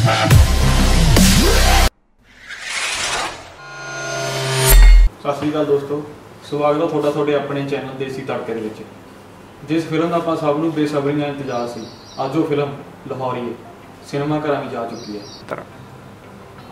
ਸਤਿ ਸ੍ਰੀ ਅਕਾਲ ਦੋਸਤੋ। ਸਵਾਗਤ ਹੈ ਤੁਹਾਡਾ ਤੁਹਾਡੇ ਆਪਣੇ ਚੈਨਲ ਦੇਸੀ ਤੜਕੇ ਦੇ ਵਿੱਚ। ਜਿਸ ਫਿਲਮ ਦਾ ਆਪਾਂ ਸਭ ਨੂੰ ਬੇਸਬਰੀ ਨਾਲ ਇੰਤਜ਼ਾਰ ਸੀ, ਅੱਜ ਉਹ ਫਿਲਮ ਲਾਹੌਰੀਏ ਸਿਨੇਮਾ ਘਰਾਂ ਵਿੱਚ ਆ ਚੁੱਕੀ ਹੈ।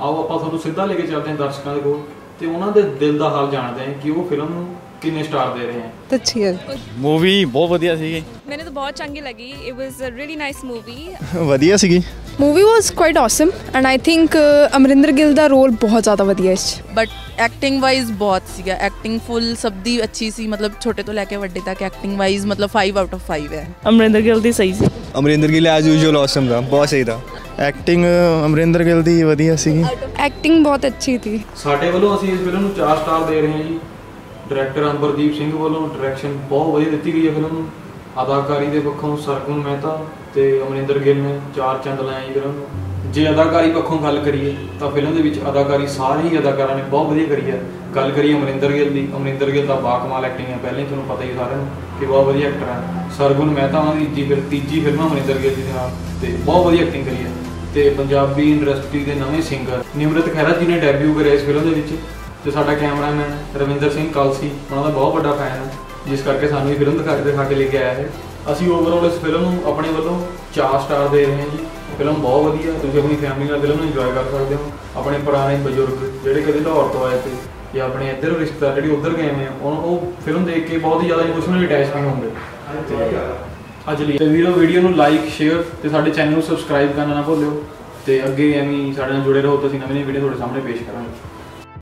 ਆਓ ਆਪਾਂ ਤੁਹਾਨੂੰ ਸਿੱਧਾ ਲੈ ਕੇ ਚੱਲਦੇ ਹਾਂ ਦਰਸ਼ਕਾਂ ਦੇ ਕੋਲ ਤੇ ਉਹਨਾਂ ਦੇ ਦਿਲ ਦਾ ਹਾਲ ਜਾਣਦੇ ਹਾਂ ਕਿ ਉਹ ਫਿਲਮ ਨੂੰ ਕਿੰਨੇ ਸਟਾਰ ਦੇ ਰਹੇ ਹੋ ਅੱਛੀ ਹੈ ਮੂਵੀ ਬਹੁਤ ਵਧੀਆ ਸੀਗੀ। ਮੈਨੂੰ ਤਾਂ ਬਹੁਤ ਚੰਗੀ ਲੱਗੀ। It was a really nice movie ਵਧੀਆ ਸੀਗੀ। Movie was quite awesome and I think Amrinder Gill the role ਬਹੁਤ ਜ਼ਿਆਦਾ ਵਧੀਆ ਇਸ ਚ। ਬਟ ਐਕਟਿੰਗ ਵਾਈਜ਼ ਬਹੁਤ ਸੀਗਾ। ਐਕਟਿੰਗ ਫੁੱਲ ਸਭ ਦੀ ਅੱਛੀ ਸੀ। ਮਤਲਬ ਛੋਟੇ ਤੋਂ ਲੈ ਕੇ ਵੱਡੇ ਤੱਕ ਐਕਟਿੰਗ ਵਾਈਜ਼ ਮਤਲਬ 5 ਆਊਟ ਆਫ 5 ਹੈ। ਅਮਰਿੰਦਰ ਗਿੱਲ ਦੀ ਸਹੀ ਸੀ। Amrinder Gill as usual awesome ਦਾ। ਬਹੁਤ ਸਹੀ ਦਾ। ਐਕਟਿੰਗ ਅਮਰਿੰਦਰ ਗਿੱਲ ਦੀ ਵਧੀਆ ਸੀਗੀ। ਐਕਟਿੰਗ ਬਹੁਤ ਅੱਛੀ ਸੀ। ਸਾਡੇ ਵੱਲੋਂ ਅਸੀਂ ਇਸ ਫਿਲਮ ਨੂੰ 4 ਸਟਾਰ ਦੇ ਰਹੇ ਹਾਂ ਜੀ। ਡਾਇਰੈਕਟਰ ਅੰਬਰਦੀਪ ਸਿੰਘ ਵੱਲੋਂ ਡਾਇਰੈਕਸ਼ਨ ਬਹੁਤ ਵਧੀਆ ਦਿੱਤੀ ਗਈ ਹੈ ਫਿਲਮ ਨੂੰ। ਅਦਾਕਾਰੀ ਦੇ ਪੱਖੋਂ ਸਰਗੁਣ ਮਹਿਤਾ ਤੇ ਅਮਰਿੰਦਰ ਗਿੱਲ ਨੇ ਚਾਰ ਚੰਦ ਲਾਏ ਜੀ ਫਿਲਮ ਨੂੰ। ਜੇ ਅਦਾਕਾਰੀ ਪੱਖੋਂ ਗੱਲ ਕਰੀਏ ਤਾਂ ਫਿਲਮ ਦੇ ਵਿੱਚ ਅਦਾਕਾਰੀ ਸਾਰੇ ਹੀ ਅਦਾਕਾਰਾਂ ਨੇ ਬਹੁਤ ਵਧੀਆ ਕਰੀ ਹੈ। ਗੱਲ ਕਰੀਏ ਅਮਰਿੰਦਰ ਗਿੱਲ ਦੀ, ਅਮਰਿੰਦਰ ਗਿੱਲ ਦਾ ਬਾਕਮਾਲ ਐਕਟਿੰਗ ਹੈ, ਪਹਿਲਾਂ ਹੀ ਤੁਹਾਨੂੰ ਪਤਾ ਹੀ ਸਾਰਿਆਂ ਨੂੰ ਕਿ ਬਹੁਤ ਵਧੀਆ ਐਕਟਰ ਹੈ। ਸਰਗੁਣ ਮਹਿਤਾ ਉਹਨਾਂ ਦੀ ਤੀਜੀ ਫਿਰ ਤੀਜੀ ਫਿਲਮ ਅਮਰਿੰਦਰ ਗਿੱਲ ਦੇ ਨਾਲ ਤੇ ਬਹੁਤ ਵਧੀਆ ਐਕਟਿੰਗ ਕਰੀ ਹੈ। ਤੇ ਪੰਜਾਬੀ ਇੰਡਸਟਰੀ ਦੇ ਨਵੇਂ ਸਿੰਗਰ ਨਿਮਰਤ ਖਹਿਰਾ ਜੀ ਨੇ ਡੈਬਿਊ ਕਰਿਆ ਇਸ ਫਿਲਮ ਦੇ ਵਿੱਚ। ਤੇ ਸਾਡਾ ਕੈਮਰਾਮੈਨ ਰਵਿੰਦਰ ਸਿੰਘ ਕਾਲਸੀ, ਉਹਨਾਂ ਦਾ ਬਹੁਤ ਵੱਡਾ ਫੈਨ ਹੈ, ਜਿਸ ਕਰਕੇ ਸਾਨੂੰ ਇਹ ਫਿਲਮ ਦਿਖਾ ਕੇ ਦਿਖਾ ਕੇ ਲੈ ਕੇ ਆਇਆ ਹੈ। ਅਸੀਂ ਓਵਰਆਲ ਇਸ ਫਿਲਮ ਨੂੰ ਆਪਣੇ ਵੱਲੋਂ 4 ਸਟਾਰ ਦੇ ਰਹੇ ਹਾਂ ਜੀ। ਫਿਲਮ ਬਹੁਤ ਵਧੀਆ, ਤੁਸੀਂ ਆਪਣੀ ਫੈਮਿਲੀ ਨਾਲ ਫਿਲਮ ਨੂੰ ਇੰਜੋਏ ਕਰ ਸਕਦੇ ਹੋ। ਆਪਣੇ ਪੁਰਾਣੇ ਬਜ਼ੁਰਗ, ਜਿਹੜੇ ਕਦੇ ਲਾਹੌਰ ਤੋਂ ਆਏ ਤੇ ਜਾਂ ਆਪਣੇ ਇੱਧਰ ਰਿਸ਼ਤੇਦਾਰ ਜਿਹੜੇ ਉੱਧਰ ਗਏ ਨੇ ਉਹ ਫਿਲਮ ਦੇਖ ਕੇ ਬਹੁਤ ਹੀ ਜ਼ਿਆਦਾ ਇਮੋਸ਼ਨਲੀ ਅਟੈਚ ਵੀ ਹੋਣਗੇ। ਅੱਜ ਲਈ ਤੇ ਵੀਰੋ ਵੀਡੀਓ ਨੂੰ ਲਾਈਕ ਸ਼ੇਅਰ ਤੇ ਸਾਡੇ ਚੈਨਲ ਨੂੰ ਸਬਸਕ੍ਰਾਈਬ ਕਰਨਾ ਨਾ ਭੁੱਲਿਓ। ਤੇ ਅੱਗੇ ਐਵੇਂ ਸਾਡੇ ਨਾਲ ਜੁੜੇ ਰਹੋ ਤਾਂ ਅਸੀਂ ਨਵੀਂ ਨਵੀਂ ਵੀਡੀਓ ਤੁਹਾਡੇ ਸਾਹਮਣੇ ਪੇਸ਼ ਕਰਾਂਗੇ।